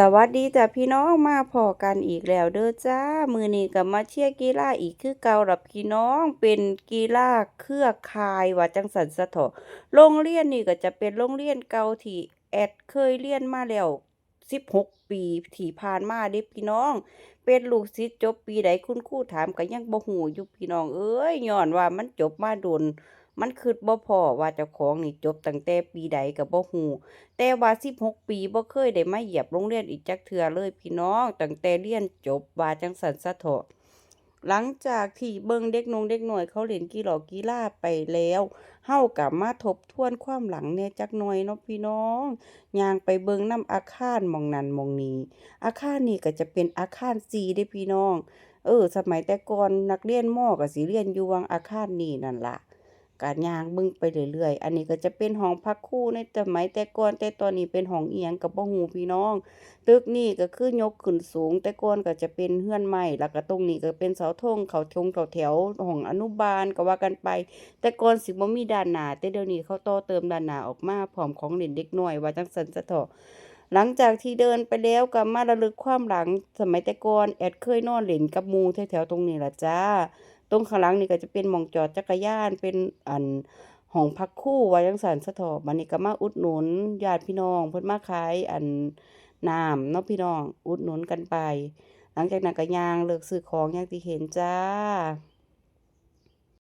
สวัสดีจ้ะพี่น้องมาพอกันอีกแล้วเด้อจ้า มือนี้ก็มาเชียร์กีฬาอีกคือเก่าล่ะพี่น้องเป็นกีฬาเครือข่ายว่าจังสันสะเถาะโรงเรียนนี่ก็จะเป็นโรงเรียนเก่าที่แอดเคยเรียนมาแล้ว16ปีที่ผ่านมาเด้พี่น้อง เป็นลูกศิษย์จบปีใดคุณครูถามก็ยังบ่ฮู้อยู่พี่น้องเอ้ยย้อนว่ามันจบมาโดน มันคิดบ่พอว่าเจ้าของนี่จบตั้งแต่ปีใดก็บ่ฮู้แต่ว่า16ปีบ่เคยได้มาเหยียบโรงเรียนอีกจักเทื่อเลยพี่น้องตั้งแต่เรียนจบว่าจังซั่นซะเถาะหลังจากที่เบิ่งเด็กนงเด็กหน้อยเขาเล่นกีฬากีฬาไปแล้วเฮาก็มาทบทวนความหลังแน่จักหน่อยเนาะพี่น้องย่างไปเบิ่งน้ำอาคารมองนั้นมองนี้อาคารนี้ก็จะเป็นอาคาร4เด้พี่น้อง เออ สมัยแต่ก่อนนักเรียนมอก็สิเรียนอยู่วังอาคารนี้นั่นล่ะ ก็ย่างเบิ่งไปเรื่อยๆ อันนี้ก็จะเป็นห้องพักครูในสมัยแต่ก่อนแต่ตอนนี้เป็นห้องเอิหยังก็บ่ฮู้พี่น้อง ตึกนี้ก็คือยกขึ้นสูง แต่ก่อนก็จะเป็นเรือนไม้แล้วก็ตรงนี้ก็เป็นเสาธงเขาธงเขาแถวห้องอนุบาลก็ว่ากันไป แต่ก่อนสิบ่มีด้านหน้าแต่เดี๋ยวนี้เขาต่อเติมด้านหน้าออกมาพร้อมของเล่นเด็กน้อยว่าจังซั่นซะเถาะ หลังจากที่เดินไปแล้วก็มาระลึกความหลังสมัยแต่ก่อนแอดเคยนอนเล่นกับมูแถวๆตรงนี้ละจ้า ตรงข้างหลังนี่ก็จะเป็นมองจอดจักรยานเป็นอันห้องพักครูว่าจังซั่นซะเถาะบัดนี้ก็มาอุดหนุนญาติพี่น้อง เพิ่นมาขายอันน้ำเนาะพี่น้อง อุดหนุนกันไป หลังจากนั้นก็ย่างเลือกซื้อของอย่างที่เห็นจ้า